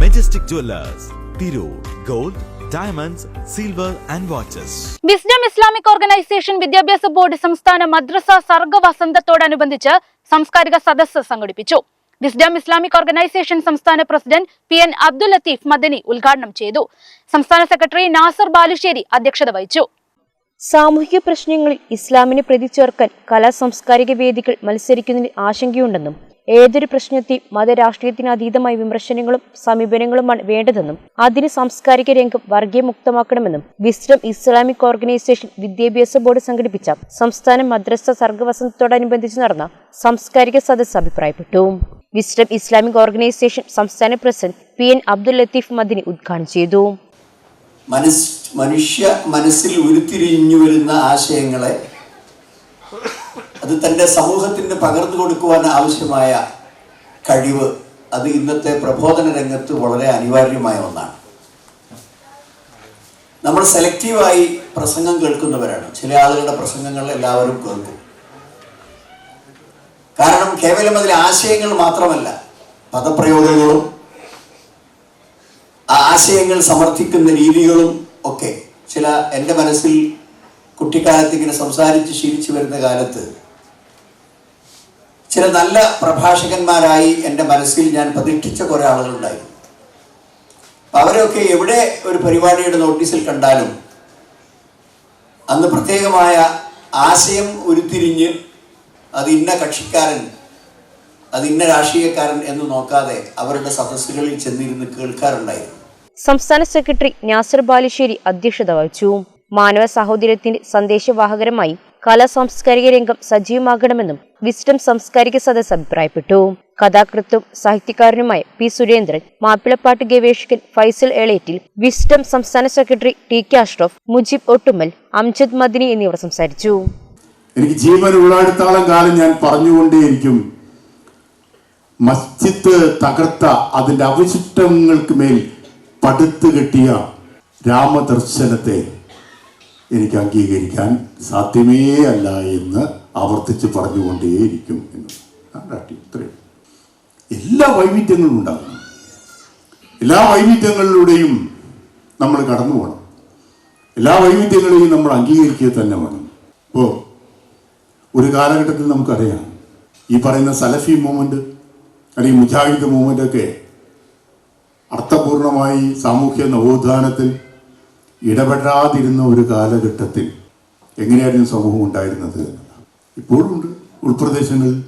Majestic Jewellers Tirur gold diamonds silver and watches Wisdom Islamic Organisation വിദ്യാഭ്യാസ board സംസ്ഥാന മദ്രസ സർഗവസന്തത്തോടനുബന്ധിച്ച് സാംസ്കാരിക സദസ്സ് സംഘടിപ്പിച്ചു വിസ്ഡം ഇസ്ലാമിക് ഓർഗനൈസേഷൻ സംസ്ഥാന president P N Abdul Latheef Madani ഉദ്ഘാടനം ചെയ്തു. സംസ്ഥാന സെക്രട്ടറി നാസർ ബാലുശ്ശേരി അധ്യക്ഷത വഹിച്ചു. സാമൂഹിക പ്രശ്നങ്ങളിൽ ഇസ്ലാമിനെ പ്രതി ചേർക്കാൻ കലാ സാംസ്കാരിക വേദികൾ മത്സരിക്കുന്നതിന് ആശങ്കയുണ്ടെന്നും ഏതൊരു പ്രശ്നത്തെയും മതരാഷ്ട്രീയത്തിന് അതീതമായ വിമർശനങ്ങളും സമീപനങ്ങളുമാണ് വേണ്ടതെന്നും അതിന് സാംസ്കാരിക രംഗം വർഗീയമുക്തമാക്കണമെന്നും വിസ്ഡം ഇസ്ലാമിക് ഓർഗനൈസേഷൻ വിദ്യാഭ്യാസ ബോർഡ് സംഘടിപ്പിച്ച സംസ്ഥാന മദ്രസ സർഗവസന്തത്തോടനുബന്ധിച്ച് നടന്ന സാംസ്കാരിക സദസ് അഭിപ്രായപ്പെട്ടു. വിസ്ഡം ഇസ്ലാമിക് ഓർഗനൈസേഷൻ സംസ്ഥാന president P N Abdul Latheef Madani ഉദ്ഘാടനം ചെയ്തു. മനുഷ്യ മനസ്സിൽ ഉരുത്തിരിഞ്ഞു വരുന്ന ആശയങ്ങളെ അത് തന്റെ സമൂഹത്തിന് പകർന്നു കൊടുക്കുവാൻ ആവശ്യമായ കഴിവ് അത് ഇന്നത്തെ പ്രബോധന രംഗത്ത് വളരെ അനിവാര്യമായ ഒന്നാണ്. നമ്മൾ സെലക്റ്റീവായി പ്രസംഗം കേൾക്കുന്നവരാണ്. ചില ആളുകളുടെ പ്രസംഗങ്ങൾ എല്ലാവരും കേൾക്കും. കാരണം കേവലം അതിലെ ആശയങ്ങൾ മാത്രമല്ല പദപ്രയോഗങ്ങളും ആ ആശയങ്ങൾ സമർത്ഥിക്കുന്ന രീതികളും ഒക്കെ ചില എന്റെ മനസ്സിൽ കുട്ടിക്കാലത്ത് ഇങ്ങനെ സംസാരിച്ച് ശീലിച്ചു വരുന്ന കാലത്ത് ചില നല്ല പ്രഭാഷകന്മാരായി എന്റെ മനസ്സിൽ ഞാൻ പ്രതീക്ഷിച്ച കുറേ ആളുകളുണ്ടായിരുന്നു അവരൊക്കെ എവിടെ ഒരു പരിപാടിയുടെ നോട്ടീസിൽ കണ്ടാലും അന്ന് പ്രത്യേകമായ ആശയം ഉരുത്തിരിഞ്ഞ് അത് ഇന്ന കക്ഷിക്കാരൻ അത് ഇന്ന രാഷ്ട്രീയക്കാരൻ എന്ന് നോക്കാതെ അവരുടെ സദസ്സുകളിൽ ചെന്നിരുന്ന് കേൾക്കാറുണ്ടായിരുന്നു. സംസ്ഥാന സെക്രട്ടറി നാസർ ബാലുശ്ശേരി അധ്യക്ഷത വഹിച്ചു. മാനവ സാഹോദര്യത്തിന്റെ സന്ദേശവാഹകരമായി കലാ സാംസ്കാരിക രംഗം സജീവമാകണമെന്നും വിസ്ഡം സാംസ്കാരിക സദസ് അഭിപ്രായപ്പെട്ടു. കഥാകൃത്തും സാഹിത്യകാരനുമായ പി സുരേന്ദ്രൻ മാപ്പിളപ്പാട്ട് ഗവേഷകൻ ഫൈസൽ എളേറ്റിൽ വിസ്ഡം സംസ്ഥാന secretary T K Ashraf Mujeeb Ottumal Amjad Madani എന്നിവർ സംസാരിച്ചു. എനിക്ക് ജീവൻ ഉള്ളാടുത്തോളം കാലം ഞാൻ പറഞ്ഞുകൊണ്ടേയിരിക്കും. മസ്ജിദ് തകർത്ത അതിന്റെ അവശിഷ്ടങ്ങൾക്ക് മേൽ പടുത്തു കെട്ടിയ രാമദർശനത്തെ എനിക്ക് അംഗീകരിക്കാൻ സാധ്യമേ അല്ല എന്ന് ആവർത്തിച്ച് പറഞ്ഞുകൊണ്ടേയിരിക്കും എന്ന്. ഇത്രയും എല്ലാ വൈവിധ്യങ്ങളും ഉണ്ടാകും. എല്ലാ വൈവിധ്യങ്ങളിലൂടെയും നമ്മൾ കടന്നു പോകണം. എല്ലാ വൈവിധ്യങ്ങളെയും നമ്മൾ അംഗീകരിക്കുക തന്നെ വേണം. ഇപ്പോൾ ഒരു കാലഘട്ടത്തിൽ നമുക്കറിയാം. ഈ പറയുന്ന സലഫി മൂവ്മെന്റ് അല്ലെങ്കിൽ മുജാഹിദ് മൂവ്മെന്റ് ഒക്കെ അർത്ഥപൂർണമായി സാമൂഹ്യ നവോത്ഥാനത്തിൽ ഇടപെടാതിരുന്ന ഒരു കാലഘട്ടത്തിൽ എങ്ങനെയായിരുന്നു സമൂഹം ഉണ്ടായിരുന്നത്. ഇപ്പോഴും ഉണ്ട് ഉൾപ്രദേശങ്ങളിൽ